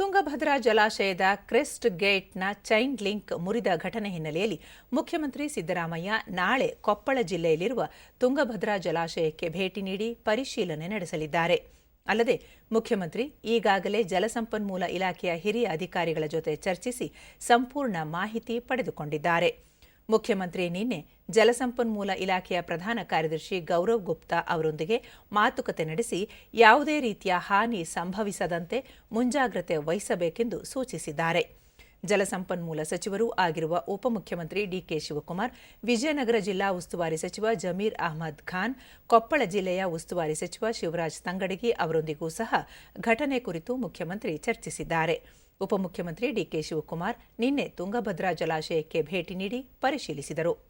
ತುಂಗಭದ್ರಾ ಜಲಾಶಯದ crest ಗೇಟ್ನ chain link ಮುರಿದ ಘಟನೆ ಹಿನ್ನೆಲೆಯಲ್ಲಿ ಮುಖ್ಯಮಂತ್ರಿ ಸಿದ್ದರಾಮಯ್ಯ ನಾಳೆ ಕೊಪ್ಪಳ ಜಿಲ್ಲೆಯಲ್ಲಿರುವ ತುಂಗಭದ್ರಾ ಜಲಾಶಯಕ್ಕೆ ಭೇಟಿ ನೀಡಿ ಪರಿಶೀಲನೆ ನಡೆಸಲಿದ್ದಾರೆ. ಅಲ್ಲದೆ ಮುಖ್ಯಮಂತ್ರಿ ಈಗಾಗಲೇ ಜಲಸಂಪನ್ಮೂಲ ಇಲಾಖೆಯ ಹಿರಿಯ ಅಧಿಕಾರಿಗಳ ಜೊತೆ ಚರ್ಚಿಸಿ ಸಂಪೂರ್ಣ ಮಾಹಿತಿ ಪಡೆದುಕೊಂಡಿದ್ದಾರೆ. ಮುಖ್ಯಮಂತ್ರಿ ನಿನ್ನೆ ಜಲಸಂಪನ್ಮೂಲ ಇಲಾಖೆಯ ಪ್ರಧಾನ ಕಾರ್ಯದರ್ಶಿ ಗೌರವ್ ಗುಪ್ತಾ ಅವರೊಂದಿಗೆ ಮಾತುಕತೆ ನಡೆಸಿ ಯಾವುದೇ ರೀತಿಯ ಹಾನಿ ಸಂಭವಿಸದಂತೆ ಮುಂಜಾಗ್ರತೆ ವಹಿಸಬೇಕೆಂದು ಸೂಚಿಸಿದ್ದಾರೆ. ಜಲಸಂಪನ್ಮೂಲ ಸಚಿವರೂ ಆಗಿರುವ ಉಪಮುಖ್ಯಮಂತ್ರಿ ಡಿಕೆ ಶಿವಕುಮಾರ್, ವಿಜಯನಗರ ಜಿಲ್ಲಾ ಉಸ್ತುವಾರಿ ಸಚಿವ ಜಮೀರ್ ಅಹ್ಮದ್ ಖಾನ್, ಕೊಪ್ಪಳ ಜಿಲ್ಲೆಯ ಉಸ್ತುವಾರಿ ಸಚಿವ ಶಿವರಾಜ್ ತಂಗಡಗಿ ಅವರೊಂದಿಗೂ ಸಹ ಘಟನೆ ಕುರಿತು ಮುಖ್ಯಮಂತ್ರಿ ಚರ್ಚಿಸಿದ್ದಾರೆ. ಉಪಮುಖ್ಯಮಂತ್ರಿ ಡಿಕೆ ಶಿವಕುಮಾರ್ ನಿನ್ನೆ ತುಂಗಭದ್ರಾ ಜಲಾಶಯಕ್ಕೆ ಭೇಟಿ ನೀಡಿ ಪರಿಶೀಲಿಸಿದರು.